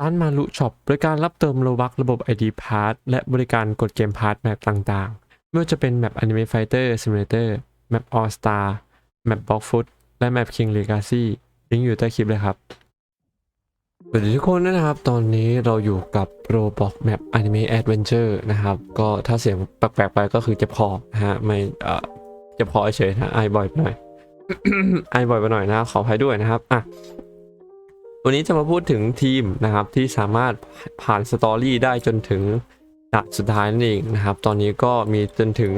ร้านมารุช็อปบริการรับเติมโลบักระบบ ID Pass และบริการกดเกมพาร์ทแมปต่างๆ ไม่ว่าจะเป็นแมป Anime Fighter Simulator แมป All Star แมป Block Foot และแมป King Legacy ลิงก์อยู่ใต้คลิปเลยครับสวัสดีทุกคนนะครับ ตอนนี้เราอยู่กับ Roblox Map Anime Adventure นะครับ ก็ถ้าเสียงแปลกๆไปก็คือเจ็บคอนะฮะไม่เอ่อเจ็บคอเฉยนะไอบ่อยไปหน่อยไอบ่อยไปหน่อยนะขออภัยด้วยนะครับอะ วันนี้จะมาพูดถึงทีมนะครับที่สามารถผ่านสตอรี่ได้จนถึงด่านสุดท้ายนั่นเองนะครับ ตอนนี้ก็มีจนถึง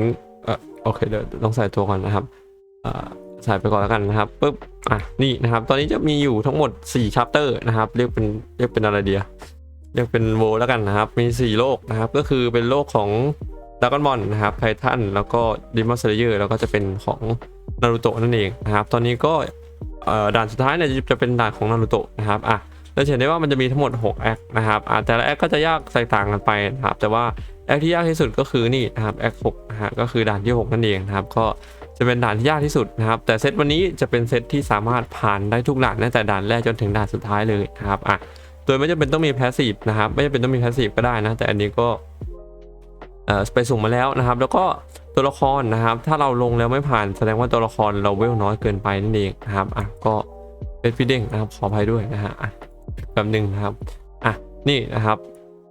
เออโอเคเดี๋ยวต้องใส่ตัวก่อนนะครับใส่ไปก่อนแล้วกันนะครับปุ๊บอะนี่นะครับ ตอนนี้จะมีอยู่ทั้งหมด4ชัปเตอร์นะครับ เรียกเป็นเรียกเป็นอะไรเดียเรียกเป็นโวแล้วกันนะครับ มี 4 โลกนะครับ ก็คือเป็นโลกของดากอนบอลนะครับไททันแล้วก็ดิมอนสเลเยอร์แล้วก็จะเป็นของนารูโตะนั่นเองนะครับ ตอนนี้ก็ ด่านสุดท้ายเนี่ยจะเป็นด่านของนารูโตะนะครับอะเราเห็นได้ว่ามันจะมีทั้งหมด 6 แอคนะครับอะแต่ละแอคก็จะยากแตกต่างกันไปนะครับ แต่ว่าแอคที่ยากที่สุดก็คือนี่นะครับแอค6นะฮะก็คือด่านที่ 6 นั่นเองนะครับ ก็จะเป็นด่านที่ยากที่สุดนะครับ แต่เซตวันนี้จะเป็นเซตที่สามารถผ่านได้ทุกด่านตั้งแต่ด่านแรกจนถึงด่านสุดท้ายเลยนะครับอะโดยไม่จำเป็นต้องมีแพสซีฟนะครับ ไม่จำเป็นต้องมีแพสซีฟก็ได้นะ แต่อันนี้ก็เอ่อไปสุ่มมาแล้วนะครับ แล้วก็ ตัวละครนะครับ ถ้าเราลงแล้วไม่ผ่านแสดงว่าตัวละครเราเวลน้อยเกินไปนั่นเองนะครับอะก็เป็นพี่เด้งนะครับขออภัยด้วยนะฮะอะแบบหนึ่งนะครับอะนี่นะครับ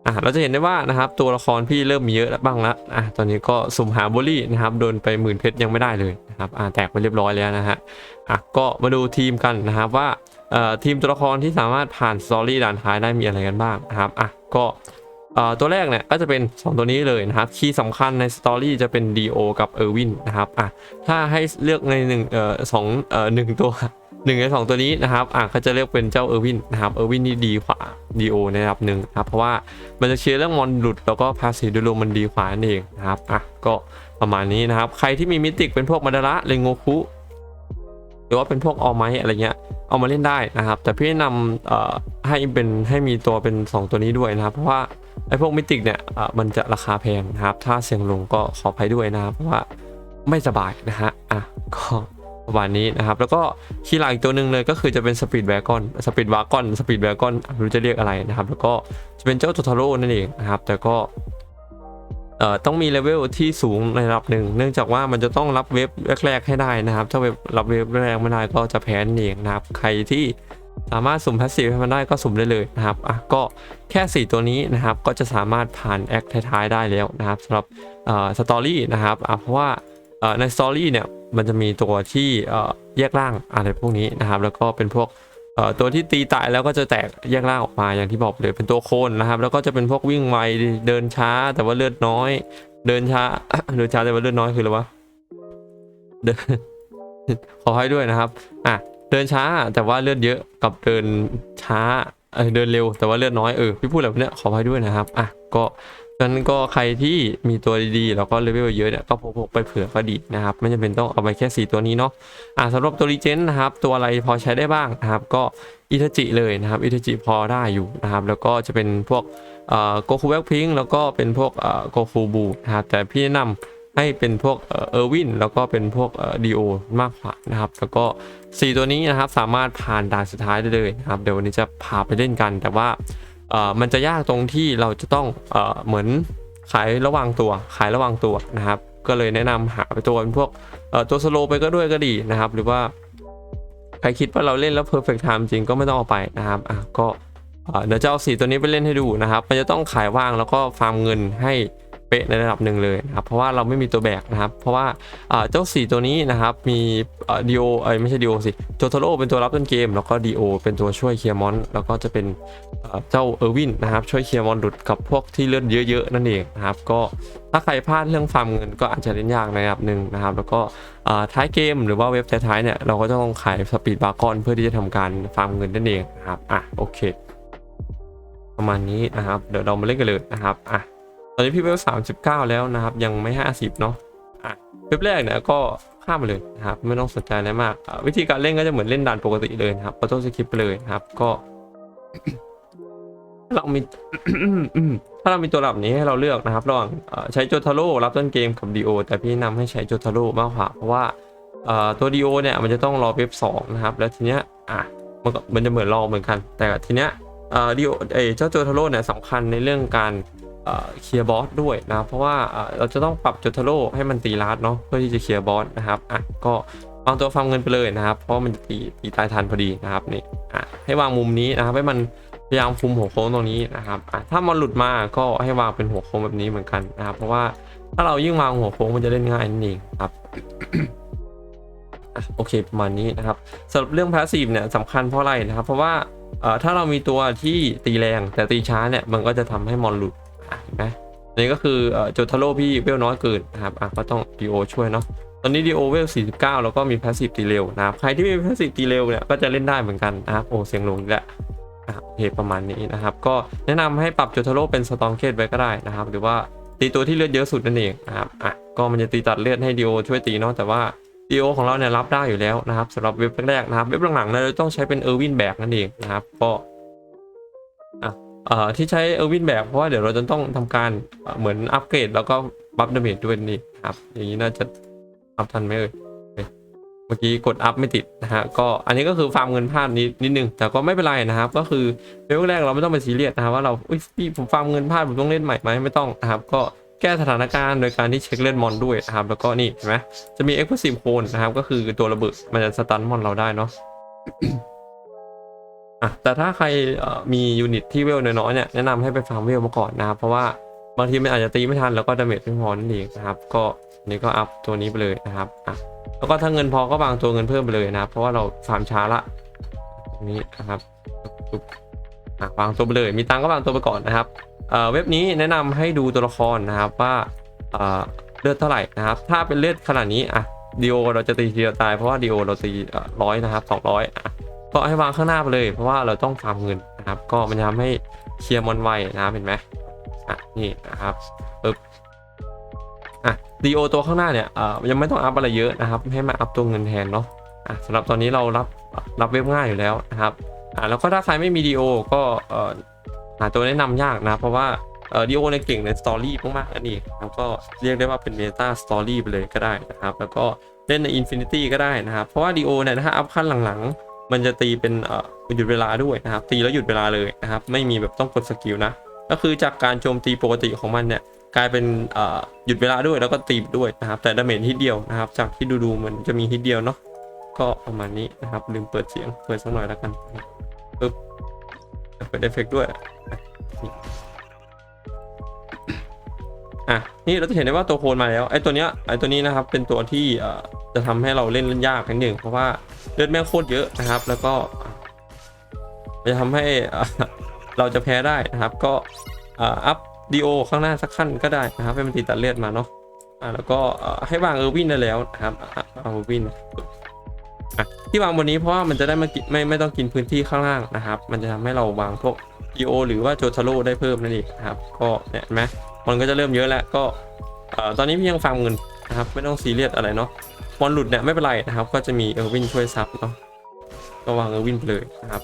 อะเราจะเห็นได้ว่านะครับตัวละครพี่เริ่มมีเยอะแล้วบ้างล้วอะตอนนี้ก็สุ่มหาโบลี่นะครับโดนไปหมื่นเพชรยังไม่ได้เลยนะครับอะแตกไปเรียบร้อยแล้วนะฮะอะก็มาดูทีมกันนะครับว่าเอ่อทีมตัวละครที่สามารถผ่านสตอรี่ด่านท้ายได้มีอะไรกันบ้างนะครับอะก็ ตัวแรกเนี่ยก็จะเป็น 2 ตัวนี้เลยนะครับ คีย์สำคัญในสตอรี่จะเป็น DO กับเออร์วินนะครับอะถ้าให้เลือกในหนึ่งเอ่อสองเอ่อหนึ่งตัวหนึ่งในสองตัวนี้นะครับอะเขาจะเลือกเป็นเจ้าเออร์วินนะครับเออร์วินนี่ดีกว่า DO ในระดับหนึ่งนะครับเพราะว่ามันจะเคลียร์เรื่องมอนหลุด แล้วก็พาสีโดยรวมมันดีกว่านั่นเองนะครับอะก็ประมาณนี้นะครับ ใครที่มีมิติกเป็นพวกมาดาระเรโงคุหรือว่าเป็นพวกออไมอะไรเงี้ยเอามาเล่นได้นะครับ แต่พี่แนะนำเอ่อให้เป็นให้มีตัวเป็น 2 ตัวนี้ด้วยนะครับ เพราะว่า ไอ้พวกมิติกเนี่ยมันจะราคาแพงนะครับ ถ้าเสียงลงก็ขออภัยด้วยนะครับเพราะว่าไม่สบายนะฮะ อะ ก็ประมาณนี้นะครับ แล้วก็คีย์หลักอีกตัวหนึ่งเลยก็คือจะเป็นสปีดแวกอนสปีดวากอนสปีดแวกอนไม่รู้จะเรียกอะไรนะครับ แล้วก็จะเป็นเจ้าโททาโร่นั่นเองนะครับ แต่ก็เอ่อต้องมีเลเวลที่สูงในระดับหนึ่ง เนื่องจากว่ามันจะต้องรับเว็บแรกๆให้ได้นะครับ ถ้าเว็บรับเว็บแรกไม่ได้ก็จะแพ้นั่นเองนะครับ ใครที่ สามารถสุ่มแพสซีฟให้มันได้ก็สุ่มได้เลยนะครับอะก็แค่ 4 ตัวนี้นะครับก็จะสามารถผ่านแอคท้ายๆได้แล้วนะครับสำหรับเอ่อสตอรี่นะครับอะเพราะว่าเอ่อในสตอรี่เนี่ยมันจะมีตัวที่เอ่อแยกร่างอะไรพวกนี้นะครับ แล้วก็เป็นพวกเอ่อตัวที่ตีตายแล้วก็จะแตกแยกร่างออกมาอย่างที่บอกเลยเป็นตัวโคนนะครับ แล้วก็จะเป็นพวกวิ่งไวเดินช้าแต่ว่าเลือดน้อย เดินช้าเดินช้าแต่ว่าเลือดน้อยคืออะไรวะเดินขอให้ด้วยนะครับอะ เดินช้าแต่ว่าเลือดเยอะกับเดินช้าเออเดินเร็วแต่ว่าเลือดน้อยเออพี่พูดแบบเนี้ยขอให้ด้วยนะครับอะก็ฉะนั้นก็ใครที่มีตัวดีๆแล้วก็เลเวลเยอะเนี่ยก็พกไปเผื่อก็ดีนะครับ ไม่จำเป็นต้องเอาไปแค่สี่ตัวนี้เนาะอ่าสำหรับตัวรีเจนนะครับ ตัวอะไรพอใช้ได้บ้างนะครับก็อิทาจิเลยนะครับอิทาจิพอได้อยู่นะครับ แล้วก็จะเป็นพวกเอ่อโกคูแบ็คพิงแล้วก็เป็นพวกเอ่อโกคูบูนะครับแต่พี่แนะนำ ให้เป็นพวกเออร์วินแล้วก็เป็นพวกดีโอมากกว่านะครับ แล้วก็ 4 ตัวนี้นะครับสามารถผ่านด่านสุดท้ายได้เลยนะครับ เดี๋ยววันนี้จะพาไปเล่นกัน แต่ว่ามันจะยากตรงที่เราจะต้องเอเหมือนขายระว่างตัวขายระว่างตัวนะครับ ก็เลยแนะนำหาไปตัวเป็นพวกตัวสโลไปก็ด้วยก็ดีนะครับ หรือว่าใครคิดว่าเราเล่นแล้ว perfect time จริงก็ไม่ต้องเอาไปนะครับอะก็เอ่อเดี๋ยวจะเอาสีตัวนี้ไปเล่นให้ดูนะครับ มันจะต้องขายว่างแล้วก็ฟาร์มเงินให้ เป๊ะในระดับหนึ่งเลยนะครับเพราะว่าเราไม่มีตัวแบกนะครับ เพราะว่าเจ้าสีตัวนี้นะครับมีดีโอเอ้ยไม่ใช่ดีโอสิโจโทโร่เป็นตัวรับต้นเกม แล้วก็ดีโอเป็นตัวช่วยเคลียร์มอนแล้วก็จะเป็นเจ้าเออร์วินนะครับช่วยเคลียร์มอนหลุดกับพวกที่เลือดเยอะๆนั่นเองนะครับก็ถ้าใครพลาดเรื่องฟาร์มเงินก็อาจจะเล่นยากในระดับหนึ่งนะครับ แล้วก็ท้ายเกมหรือว่าเว็บท้ายๆเนี่ยเราก็จะต้องขายสปีดบาร์กอนเพื่อที่จะทำการฟาร์มเงินนั่นเองนะครับอะโอเค ประมาณนี้นะครับ เดี๋ยวเรามาเล่นกันเลยนะครับอะ ตอนนี้พี่เวลสามสิบเก้าแล้วนะครับ ยังไม่ห้าสิบเนาะอะเว็บแรกเนี่ยก็ข้ามไปเลยนะครับ ไม่ต้องสนใจอะไรมาก วิธีการเล่นก็จะเหมือนเล่นด่านปกติเลยนะครับออโต้สคิปไปเลยนะครับ ก็เรามีถ้าเรามีตัวแบบนี้ให้เราเลือกนะครับระหว่างใช้โจทาโร่รับต้นเกมกับดีโอแต่พี่แนะนำให้ใช้โจทาโร่มากกว่าเพราะว่าตัวดีโอเนี่ยมันจะต้องรอเว็บ2นะครับ แล้วทีเนี้ยอะมันก็มันจะเหมือนรอเหมือนกัน แต่ทีเนี้ยดิโอเอเจ้าโจทาโร่เนี่ยสำคัญในเรื่องการ เคลียร์บอสด้วยนะเพราะว่าเราจะต้องปรับโจทาโร่ให้มันตีลาดเนาะเพื่อที่จะเคลียร์บอสนะครับอะก็วางตัวฟาร์มเงินไปเลยนะครับ เพราะมันจะตีตีตายทันพอดีนะครับนี่อะให้วางมุมนี้นะครับให้มันพยายามคุมหัวโค้งตรงนี้นะครับอะถ้ามันหลุดมาก็ให้วางเป็นหัวโค้งแบบนี้เหมือนกันนะครับ เพราะว่าถ้าเรายิ่งวางหัวโค้งมันจะเล่นง่ายนั่นเองครับอะโอเคประมาณนี้นะครับสำหรับเรื่องพาสซีฟเนี่ยสำคัญเพราะอะไรนะครับ เพราะว่าอ่อถ้าเรามีตัวที่ตีแรงแต่ตีช้าเนี่ยมันก็จะทำให้มอนหลุด เห็นไหมนี่ก็คือโจทาโร่พี่เวลน้อยเกินนะครับอะก็ต้องดีโอช่วยเนาะตอนนี้ดีโอเวล49 แล้วก็มีพาสซีฟตีเร็วนะครับใครที่มีพาสซีฟตีเร็วเนี่ยก็จะเล่นได้เหมือนกันนะครับโอ้เสียงลงอีกแล้วโอเคประมาณนี้นะครับ ก็แนะนำให้ปรับโจทาโร่เป็นสตองเคสไว้ก็ได้นะครับ หรือว่าตีตัวที่เลือดเยอะสุดนั่นเองนะครับอะก็มันจะตีตัดเลือดให้ดีโอช่วยตีเนาะแต่ว่าดีโอของเราเนี่ยรับได้อยู่แล้วนะครับสำหรับเว็บแรกๆนะครับเว็บหลังๆเราต้องใช้เป็นเออร์วินแบกนั่นเองนะครับก็ ที่ใช้เออร์วินแบกเพราะว่าเดี๋ยวเราจะต้องทำการเหมือนอัปเกรดแล้วก็บัฟดาเมจด้วยนี่ครับ อย่างนี้น่าจะอัพทันไหมเอ่ยเมื่อกี้กดอัพไม่ติดนะฮะก็อันนี้ก็คือฟาร์มเงินพลาดนิดนิดนึงแต่ก็ไม่เป็นไรนะครับ ก็คือเว็บแรกเราไม่ต้องไปซีเรียสนะครับว่าเราอุ้ยพี่ผมฟาร์มเงินพลาดผมต้องเล่นใหม่ไหมไม่ต้องนะครับ ก็แก้สถานการณ์โดยการที่เช็คเลือดมอนด้วยนะครับ แล้วก็นี่เห็นไหมจะมี Explosive Cone นะครับ ก็คือตัวระเบิดมันจะสตันมอนเราได้เนาะ อะแต่ถ้าใครมียูนิตที่เวลน้อยๆเนี่ยแนะนำให้ไปฟาร์มเวลมาก่อนนะครับ เพราะว่าบางทีมันอาจจะตีไม่ทันแล้วก็ดาเมจไม่พอนั่นเองนะครับ ก็นนี้ก็อัพตัวนี้ไปเลยนะครับอะแล้วก็ถ้าเงินพอก็วางตัวเงินเพิ่มไปเลยนะครับ เพราะว่าเราฟาร์มช้าละตรงนี้นะครับอะวางตัวไปเลย มีตังก็วางตัวไปก่อนนะครับเอ่อเว็บนี้แนะนำให้ดูตัวละครนะครับว่าเอ่อเลือดเท่าไหร่นะครับ ถ้าเป็นเลือดขนาดนี้อะดีโอเราจะตีทีเดียวตายเพราะว่าดีโอเราตีร้อยนะครับสองร้อยอะ ก็ให้วางข้างหน้าไปเลย เพราะว่าเราต้องฟาร์มเงินนะครับ ก็มันจะทำให้เคลียร์มอนไวนะครับเห็นไหมอะนี่นะครับปึ๊บอะดีโอตัวข้างหน้าเนี่ยเอ่อยังไม่ต้องอัพอะไรเยอะนะครับ ให้มาอัพตัวเงินแทนเนาะอะสำหรับตอนนี้เรารับรับเว็บง่ายอยู่แล้วนะครับอะแล้วก็ถ้าใครไม่มีดีโอก็เอ่อหาตัวแนะนำยากนะเพราะว่าเอ่อดีโอในเก่งในสตอรี่มากๆอันนี้แล้วก็เรียกได้ว่าเป็นเมตาสตอรี่ไปเลยก็ได้นะครับ แล้วก็เล่นในอินฟินิตี้ก็ได้นะครับ เพราะว่าดีโอเนี่ยถ้าอัพขั้นหลังๆ มันจะตีเป็นเอ่อหยุดเวลาด้วยนะครับ ตีแล้วหยุดเวลาเลยนะครับ ไม่มีแบบต้องกดสกิลนะ ก็คือจากการโจมตีปกติของมันเนี่ยกลายเป็นหยุดเวลาด้วยแล้วก็ตีด้วยนะครับ แต่ดาเมจฮิตเดียวนะครับ จากที่ดูๆมันจะมีฮิตเดียวเนาะก็ประมาณนี้นะครับ ลืมเปิดเสียงเปิดสักหน่อยแล้วกันปึ๊บเปิดเอฟเฟกด้วยอะนี่เราจะเห็นได้ว่าตัวโคนมาแล้วไอ้ตัวเนี้ยไอ้ตัวนี้นะครับเป็นตัวที่จะทำให้เราเล่นเล่นยากนิดหนึ่งเพราะว่า เลือดแม่งโคตรเยอะนะครับ แล้วก็จะทำให้เราจะแพ้ได้นะครับ ก็อัพดีโอข้างหน้าสักขั้นก็ได้นะครับให้มันตีตัดเลือดมาเนาะอะแล้วก็ให้วางเออร์วินได้แล้วนะครับเอาอร์วินที่วางบนนี้เพราะว่ามันจะได้ไม่ไม่ไม่ต้องกินพื้นที่ข้างล่างนะครับ มันจะทำให้เราวางพวกดีโอหรือว่าโจทาโร่ได้เพิ่มนั่นเองนะครับ ก็เนี่ยเห็นไหมมันก็จะเริ่มเยอะแล้วก็ตอนนี้พี่ยังฟาร์มเงินนะครับ ไม่ต้องซีเรียสอะไรเนาะ มอนหลุดเนี่ยไม่เป็นไรนะครับ ก็จะมีเออร์วินช่วยซับเนาะก็วางเออร์วินไปเลยนะครับ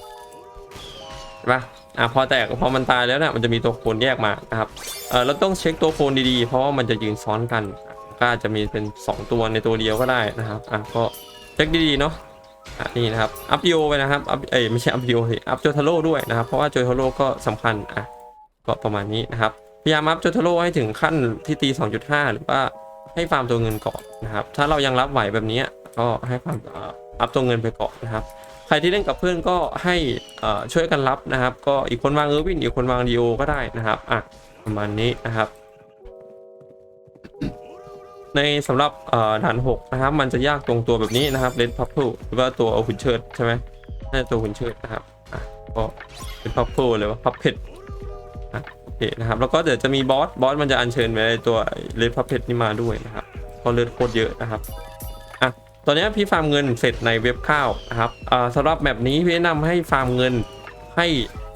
เห็นปะอะพอแตกพอมันตายแล้วเนี่ยมันจะมีตัวโคลนแยกมานะครับเออเราต้องเช็คตัวโคลนดีๆ เพราะว่ามันจะยืนซ้อนกัน ก็อาจจะมีเป็น 2 ตัวในตัวเดียวก็ได้นะครับอะก็เช็คดีๆเนาะอะนี่นะครับอัพดีโอไปนะครับอัพเอ้ยไม่ใช่อัพดีโอสิอัพโจทาโร่ด้วยนะครับ เพราะว่าโจทาโร่ก็สำคัญอะก็ประมาณนี้นะครับพยายามอัพโจทาโร่ให้ถึงขั้นที่ตี 2.5 หรือว่า ให้ฟาร์มตัวเงินก่อนนะครับ ถ้าเรายังรับไหวแบบนี้ก็ให้ฟาร์มอัพตัวเงินไปก่อนนะครับ ใครที่เล่นกับเพื่อนก็ให้ช่วยกันรับนะครับ ก็อีกคนวางเออร์วินอีกคนวางดีโอก็ได้นะครับอะประมาณนี้นะครับ ในสำหรับด่าน6นะครับ มันจะยากตรงตัวแบบนี้นะครับเลดพับเพลหรือว่าตัวเอาหุ่นเชิดใช่ไหมน่าจะตัวหุ่นเชิดนะครับอะก็เป็นพับเพลเลยว่าพับเพชรโอ เคนะครับ แล้วก็เดี๋ยวจะมีบอส บอสมันจะอัญเชิญไปในตัวเลดพับเพชนี่มาด้วยนะครับก็เลือดโคตรเยอะนะครับ อะ ตอนนี้พี่ฟาร์มเงินเสร็จในเว็บข้าวนะครับ อ่าสำหรับแบบนี้พี่แนะนำให้ฟาร์มเงินให้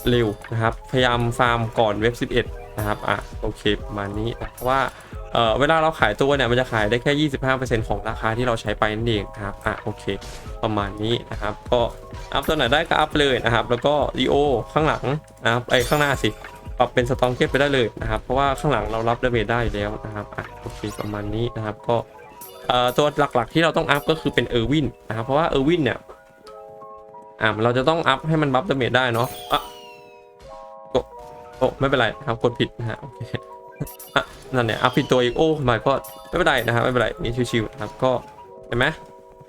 เร็วนะครับ พยายามฟาร์มก่อนเว็บ 11 นะครับ อะ โอเคประมาณนี้นะเพราะว่าเอ่อเวลาเราขายตัวเนี่ยมันจะขายได้แค่ 25%ของราคาที่เราใช้ไปนั่นเองนะครับ อะโอเค ประมาณนี้นะครับ ก็อัพตัวไหนได้ก็อัพเลยนะครับ แล้วก็ดีโอข้างหลังนะครับไอข้างหน้าสิ ปรับเป็นสตองเก็ตไปได้เลยนะครับ เพราะว่าข้างหลังเรารับดาเมจได้อยู่แล้วนะครับอะโอเคประมาณนี้นะครับ ก็เอ่อตัวหลักๆที่เราต้องอัพก็คือเป็นเออร์วินนะครับ เพราะว่าเออร์วินเนี่ยอ่าเราจะต้องอัพให้มันบัฟดาเมจได้เนาะอะโอ้ไม่เป็นไรนะครับกดผิดนะฮะโอเคอะนั่นเนี่ยอัพผิดตัวอีกโอ้ไม่ก็ไม่เป็นไรนะครับไม่เป็นไรนี่ชิวๆนะครับก็เห็นไหม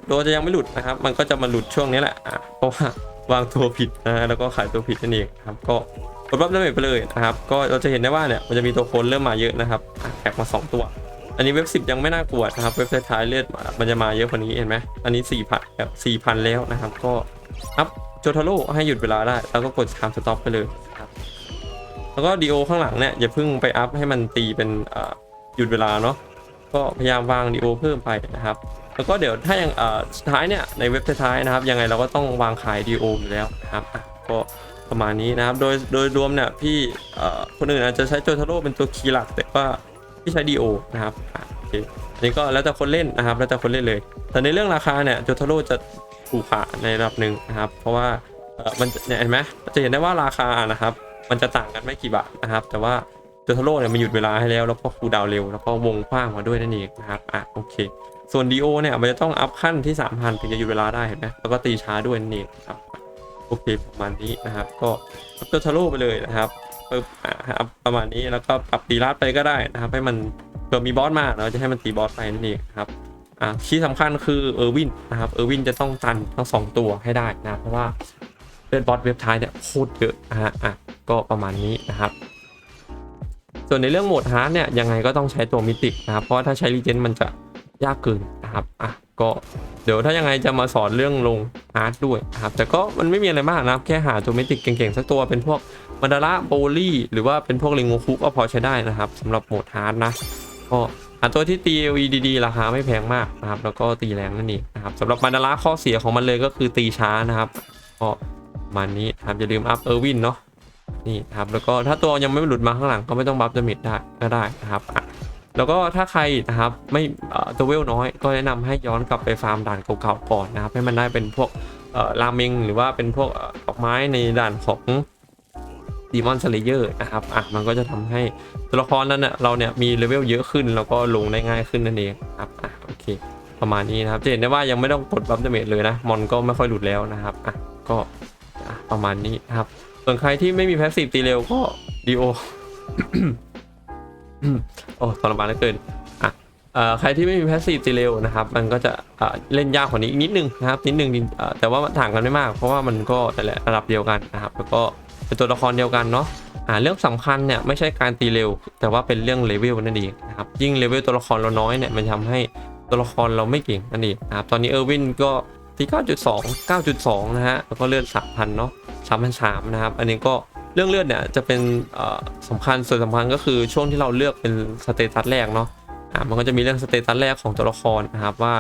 ตัวจะยังไม่หลุดนะครับ มันก็จะมาหลุดช่วงนี้แหละอะเพราะว่าวางตัวผิดนะฮะแล้วก็ขายตัวผิดนั่นเองครับก็ กดรับได้ไปเลยนะครับก็เราจะเห็นได้ว่าเนี่ยมันจะมีตัวโคนเริ่มมาเยอะนะครับแท็กมาสองตัว อันนี้เว็บ 10 ยังไม่น่ากลัวนะครับเว็บท้ายๆเลือดมันจะมาเยอะกว่านี้เห็นไหมอันนี้4,000แบบ 4, แล้วนะครับก็อัพโจทาโร่ให้หยุดเวลาได้แล้วก็กดทำสต็อปไปเลยครับแล้วก็ดีโอข้างหลังเนี่ยอย่าเพิ่งไปอัพให้มันตีเป็นหยุดเวลาเนาะก็พยายามวางดีโอเพิ่มไปนะครับแล้วก็เดี๋ยวถ้ายังสุดท้ายเนี่ยในเว็บท้ายๆนะครับยังไงเราก็ต้องวางขายดีโออยู่แล้วนะครับก็ ประมาณนี้นะครับ โดยโดยรวมเนี่ยพี่คนอื่นอาจจะใช้โจทาโร่เป็นตัวคีย์หลัก แต่ว่าพี่ใช้ดีโอนะครับโอเคอันนี้ก็แล้วแต่คนเล่นนะครับ แล้วแต่คนเล่นเลย แต่ในเรื่องราคาเนี่ยโจทาโร่จะถูกกว่าในระดับหนึ่งนะครับ เพราะว่าเอ่อมันเนี่ยเห็นไหมจะเห็นได้ว่าราคานะครับ มันจะต่างกันไม่กี่บาทนะครับ แต่ว่าโจทาโร่เนี่ยมันหยุดเวลาให้แล้วแล้วก็คูดาวเร็วแล้วก็วงกว้างมาด้วยนั่นเองนะครับอะโอเค ส่วนดีโอเนี่ยมันจะต้องอัพขั้นที่ 3,000ถึงจะหยุดเวลาได้เห็นไหมแล้วก็ตีช้าด้วยนั่นเองครับ โอเคประมาณนี้นะครับ ก็อัพตัวทาโร่ไปเลยนะครับปึ๊บอะประมาณนี้แล้วก็ปรับตีลัดไปก็ได้นะครับ ให้มันเผื่อมีบอสมาเราจะให้มันตีบอสไปนั่นเองครับอะที่สำคัญคือเออร์วินนะครับเออร์วินจะต้องตันทั้งสองตัวให้ได้นะครับเพราะว่าเล่นบอสเว็บท้ายเนี่ยโคตรเยอะนะฮะอะก็ประมาณนี้นะครับส่วนในเรื่องโหมดฮาร์ดเนี่ยยังไงก็ต้องใช้ตัวมิติกนะครับ เพราะถ้าใช้รีเจนมันจะยากเกินนะครับอะ ก็เดี๋ยวถ้ายังไงจะมาสอนเรื่องลงฮาร์ดด้วยครับแต่ก็มันไม่มีอะไรมากนะครับ แค่หาตัวมิติกเก่งๆ สักตัวเป็นพวกมันดาระโบลี่หรือว่าเป็นพวกลิงโงคุก็พอใช้ได้นะครับสำหรับโหมดฮาร์ดนะก็หาตัวที่ตี LE ดีๆราคาไม่แพงมากนะครับ แล้วก็ตีแรงนั่นเองนะครับสำหรับมันดาระข้อเสียของมันเลยก็คือตีช้านะครับก็มาณนี้ครับอย่าลืมอัพเออร์วินเนาะนี่ครับแล้วก็ถ้าตัวยังไม่หลุดมาข้างหลังก็ไม่ต้องบัฟดาเมจได้ก็ได้นะครับ แล้วก็ถ้าใครนะครับไม่ตัวเวลน้อย ก็แนะนำให้ย้อนกลับไปฟาร์มด่านเก่าๆก่อนนะครับ ให้มันได้เป็นพวกราเมงหรือว่าเป็นพวกดอกไม้ในด่านของดีมอนสเลเยอร์นะครับอะมันก็จะทำให้ตัวละครนั้นเน่ะเราเนี่ยมีเลเวลเยอะขึ้น แล้วก็ลงได้ง่ายขึ้นนั่นเองครับอะโอเค ประมาณนี้นะครับจะเห็นได้ว่ายังไม่ต้องกดบัฟดาเมจเลยนะมอนก็ไม่ค่อยหลุดแล้วนะครับอะก็อะประมาณนี้นะครับส่วนใครที่ไม่มีแพสซีฟตีเร็วก็ดีโอ โอ้ทรมานเหลือเกินอะเอ่อใครที่ไม่มีแพสซีฟตีเร็วนะครับ มันก็จะเอ่อเล่นยากกว่านี้อีกนิดนึงนะครับ นิดนึงเอ่อแต่ว่าต่างกันไม่มาก เพราะว่ามันก็แต่ละระดับเดียวกันนะครับ แล้วก็เป็นตัวละครเดียวกันเนาะอ่าเรื่องสำคัญเนี่ยไม่ใช่การตีเร็ว แต่ว่าเป็นเรื่องเลเวลนั่นเองนะครับยิ่งเลเวลตัวละครเราน้อยเนี่ยมันทำให้ตัวละครเราไม่เก่งนั่นเองนะครับตอนนี้เออร์วินก็ที่9.2 9.2 นะฮะแล้วก็เลื่อด3,000เนาะ3,003นะครับ อันนี้ก็ เรื่องเลือดเนี่ยจะเป็นสำคัญส่วนสำคัญก็คือช่วงที่เราเลือกเป็นสเตตัสแรกเนาะอ่ามันก็จะมีเรื่องสเตตัสแรกของตัวละครนะครับว่า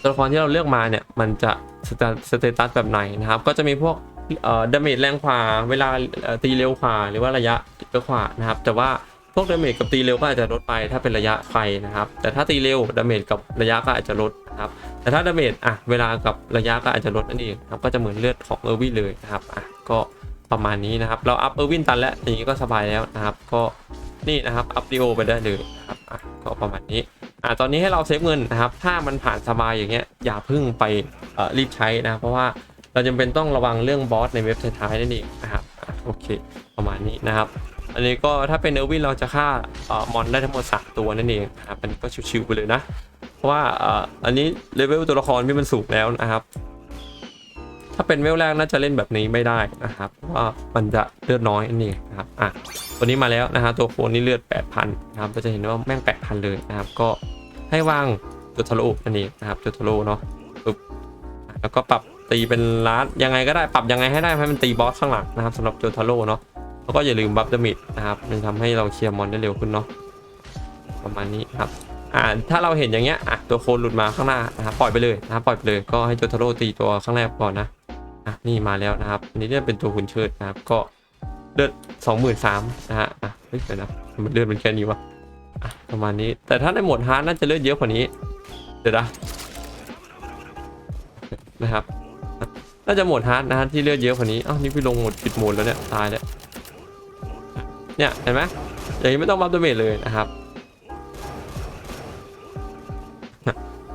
ตัวละครที่เราเลือกมาเนี่ยมันจะสเตตัสแบบไหนนะครับ ก็จะมีพวกเอ่อดาเมจแรงขวาเวลาตีเร็วขวาหรือว่าระยะเร็วขวานะครับ แต่ว่าพวกดาเมจกับตีเร็วก็อาจจะลดไปถ้าเป็นระยะไฟนะครับ แต่ถ้าตีเร็วดาเมจกับระยะก็อาจจะลดนะครับ แต่ถ้าดาเมจอะเวลากับระยะก็อาจจะลดนั่นเองครับก็จะเหมือนเลือดของเออร์วินเลยนะครับอะก็ ประมาณนี้นะครับ เราอัพเออร์วินตันแล้วอย่างนี้ก็สบายแล้วนะครับ ก็นี่นะครับอัพดีโอไปได้เลยนะครับก็ประมาณนี้อะตอนนี้ให้เราเซฟเงินนะครับ ถ้ามันผ่านสบายอย่างเงี้ยอย่าพิ่งไปรีบใช้นะเพราะว่าเราจำเป็นต้องระวังเรื่องบอสในเว็บท้ายๆนั่นเองนะครับโอเค ประมาณนี้นะครับ อันนี้ก็ถ้าเป็นเออร์วินเราจะฆ่าเอ่อมอนได้ทั้งหมด3ตัวนั่นเองนะครับอันนี้ก็ชิวๆไปเลยนะ เพราะว่าอ่ออันนี้เลเวลตัวละครที่มันสูงแล้วนะครับ ถ้าเป็นเวลแรกน่าจะเล่นแบบนี้ไม่ได้นะครับเพราะว่ามันจะเลือดน้อยนั่นะครับอะตัวนี้มาแล้วนะฮะตัวโคนนี่เลือด 8,000นะครับก็จะเห็นว่าแม่ง 8,000 เลยนะครับ ก็ให้วางจุดทะลุนั่นเองนะครับจุดทะลุเนาะปึ๊บอะแล้วก็ปรับตีเป็นล้านยังไงก็ได้ปรับยังไงให้ได้ให้มันตีบอสข้างหลังนะครับสำหรับจุดทะลุเนาะแล้วก็อย่าลืมบัฟดามิดนะครับมันทำให้เราเคลียร์มอนได้เร็วขึ้นเนาะประมาณนี้ครับอ่าถ้าเราเห็นอย่างเงี้ยอะตัวโคนหลุดมาข้างหน้านะครับปล่อยไปเลยนะครับปล่อยไปเลยก็ให้โจทาโร่ตีตัวข้างแรกก่อนนะ อะนี่มาแล้วนะครับอันนี้เนี่ยเป็นตัวหุ่นเชิดนะครับ ก็เลือดสองหมื่นสามนะฮะอะเฮ้ยเดี๋ยวนะมันเลือดมันแค่นี้วะอะประมาณนี้แต่ถ้าในโหมดฮาร์ดน่าจะเลือดเยอะกว่านี้เดี๋ยวนะนะครับน่าจะโหมดฮาร์ดนะฮะที่เลือดเยอะกว่านี้อ้าวนี่พี่ลงหมดปิดโหมดแล้วเนี่ยตายแล้วเนี่ยเห็นไหมอย่างนี้ไม่ต้องบัฟดาเมจเลยนะครับ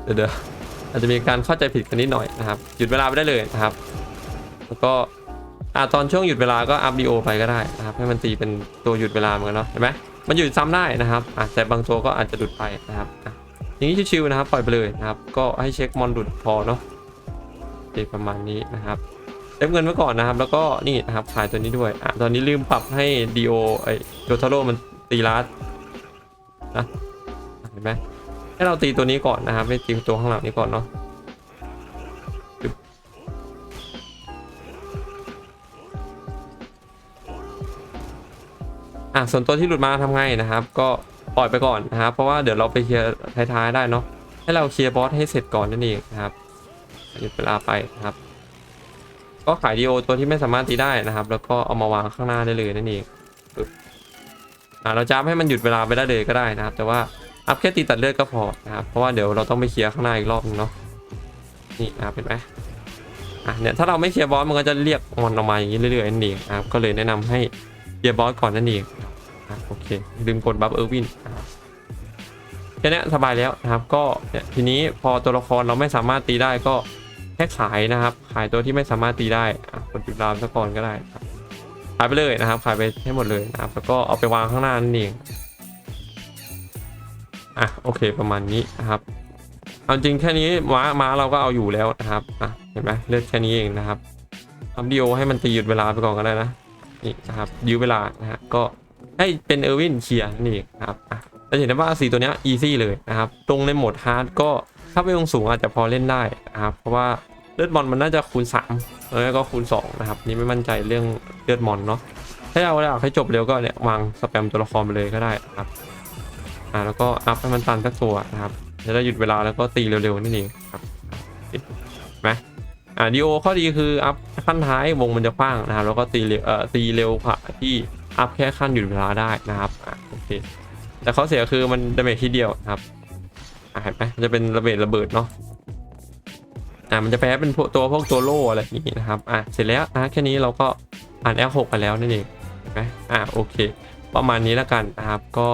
เดี๋ยวเดี๋ยวอาจจะมีการเข้าใจผิดกันนิดหน่อยนะครับหยุดเวลาไปได้เลยนะครับ แล้วก็อ่าตอนช่วงหยุดเวลาก็อัพดีโอไปก็ได้นะครับให้มันตีเป็นตัวหยุดเวลาเหมือนกันเนาะเห็นไหมมันหยุดซ้ำได้นะครับอะแต่บางตัวก็อาจจะหลุดไปนะครับอะอย่างนี้ชิวๆนะครับปล่อยไปเลยนะครับ ก็ให้เช็คมอนหลุดพอเนาะเประมาณนี้นะครับเต็มเงินไว้ก่อนนะครับ แล้วก็นี่นะครับขายตัวนี้ด้วยอะตอนนี้ลืมปรับให้ดีโอไอโจทาโร่มันตีลัดนะเห็นไหมให้เราตีตัวนี้ก่อนนะครับให้ตีตัวข้างหลังนี้ก่อนเนาะ อะส่วนตัวที่หลุดมาทำไงนะครับ ก็ปล่อยไปก่อนนะครับ เพราะว่าเดี๋ยวเราไปเคลียร์ท้ายๆได้เนาะให้เราเคลียร์บอสให้เสร็จก่อนนั่นเองนะครับหยุดเวลาไปนะครับ ก็ขายดีโอตัวที่ไม่สามารถตีได้นะครับ แล้วก็เอามาวางข้างหน้าได้เลยนั่นเองอะเราจะอัพให้มันหยุดเวลาไปได้เลยก็ได้นะครับ แต่ว่าอัพแค่ตีตัดเลือดก็พอนะครับเพราะว่าเดี๋ยวเราต้องไปเคลียร์ข้างหน้าอีกรอบนึงเนาะนี่นะครับเห็นไหมอะเนี่ยถ้าเราไม่เคลียร์บอสมันก็จะเรียกมอนออกมาอย่างนี้เรื่อยๆนั่นเองนะครับก็เลยแนะนำให้ เคลียร์บอสก่อนนั่นเองอโอเคลืมกดบัฟเออร์วินแค่นี้สบายแล้วนะครับ ก็ทีนี้พอตัวละครเราไม่สามารถตีได้ก็แค่ขายนะครับ ขายตัวที่ไม่สามารถตีได้อะกดจุดรามซะก่อนก็ได้ครับขายไปเลยนะครับ ขายไปให้หมดเลยนะครับ แล้วก็เอาไปวางข้างหน้านั่นเองอะโอเคประมาณนี้นะครับเอาจริงแค่นี้ม้าม้าเราก็เอาอยู่แล้วนะครับอะเห็นไหมเลือดแค่นี้เองนะครับทำดีโอให้มันตีหยุดเวลาไปก่อนก็ได้นะ นี่นะครับยื้อเวลานะฮะก็ให้เป็นเออร์วินเคลียร์นั่นะครับอะเราเห็นได้ว่าสีตัวนี้อีซี่เลยนะครับ ตรงในโหมดฮาร์ดก็ถ้าไปลงสูงอาจจะพอเล่นได้นะครับเพราะว่าเลือดมอนมันน่าจะคูณ3แล้วก็คูณ2นะครับนี่ไม่มั่นใจเรื่องเลือดมอนเนาะถ้าเอาอยากให้จบเร็วก็เนี่ยวางสแปมตัวละครไปเลยก็ได้นะครับอ่าแล้วก็อัพให้มันตันสักตัวนะครับจะได้หยุดเวลาแล้วก็ตีเร็วๆนั่เองครับเห็นไหม อ่าดีโอข้อดีคืออัพขั้นท้ายวงมันจะกว้างนะครับแล้วก็ตีเร็วเอ่อตีเร็วกว่าที่อัพแค่ขั้นหยุดเวลาได้นะครับอะโอเคแต่ข้อเสียคือมันดาเมจทีเดียวนะครับอะเห็นไหมจะเป็นระเบิดระเบิดเนาะอ่ามันจะแพ้เป็นพวกตัวพวกตัวโล่อะไรอย่างงี้นะครับอะเสร็จแล้วนะแค่นี้เราก็อ่าน L6 ไปแล้วนั่นเองเห็นไหมอะโอเค ประมาณนี้แล้วกันนะครับก็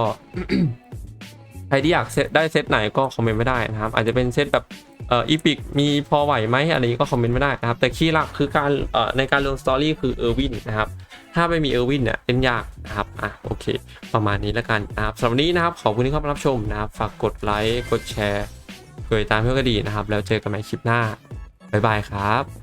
ใครที่อยากเซตได้เซตไหนก็คอมเมนต์ไม่ได้นะครับ อาจจะเป็นเซตแบบ เอ่ออีพิกมีพอไหวไหมอะไรนี้ก็คอมเมนต์ไม่ได้นะครับ แต่คีย์หลักคือการเอ่อในการลงสตอรี่คือเออร์วินนะครับ ถ้าไม่มีเออร์วินเนี่ยเป็นยากนะครับอะโอเค ประมาณนี้แล้วกันนะครับสำหรับวันนี้นะครับขอบคุณที่เข้ามารับชมนะครับฝากกดไลค์กดแชร์กดติดตามเพื่อก็ดีนะครับ แล้วเจอกันใหม่คลิปหน้าบ๊ายบายครับ